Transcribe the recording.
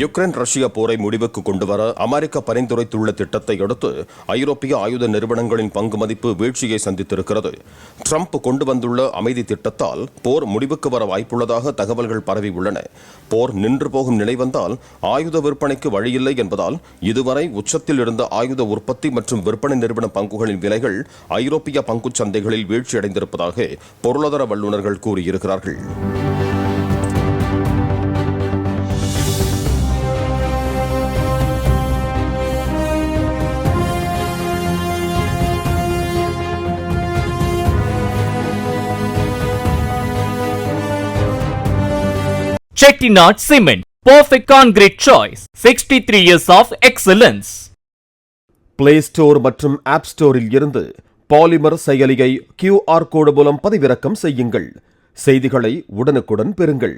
Ukraine Russia போரை முடிவுக்கு கொண்டுவர அமெரிக்கா பரிந்துரைத்துள்ள திட்டத்தை அடுத்து ஐரோப்பிய ஆயுத நிறுவனங்களின் பங்கு மதிப்பு வீழ்ச்சியை சந்தித்திருக்கிறது. ட்ரம்ப் கொண்டு வந்துள்ள அமைதி திட்டத்தால் போர் முடிவுக்கு வர வாய்ப்புள்ளதாக தகவல்கள் பரவி உள்ளன. போர் நின்று போகும் நிலை வந்தால் ஆயுத விற்பனைக்கு வழியில்லை என்பதால் இதுவரை உச்சத்தில் இருந்த ஆயுத உற்பத்தி மற்றும் விற்பனை நிறுவன பங்குகளின் விலைகள் ஐரோப்பிய பங்குச் சந்தைகளில் வீழ்ச்சியடைந்திருப்பதாக பொருளாதார வல்லுநர்கள் கூறியிருக்கிறார்கள். Chettinad Cement, perfect concrete choice. 63 years of excellence. Play Store மற்றும் ஆப் ஸ்டோரில் இருந்து பாலிமர் செயலியை கியூஆர் கோடு மூலம் பதிவிறக்கம் செய்யுங்கள் செய்திகளை உடனுக்குடன் பெறுங்கள்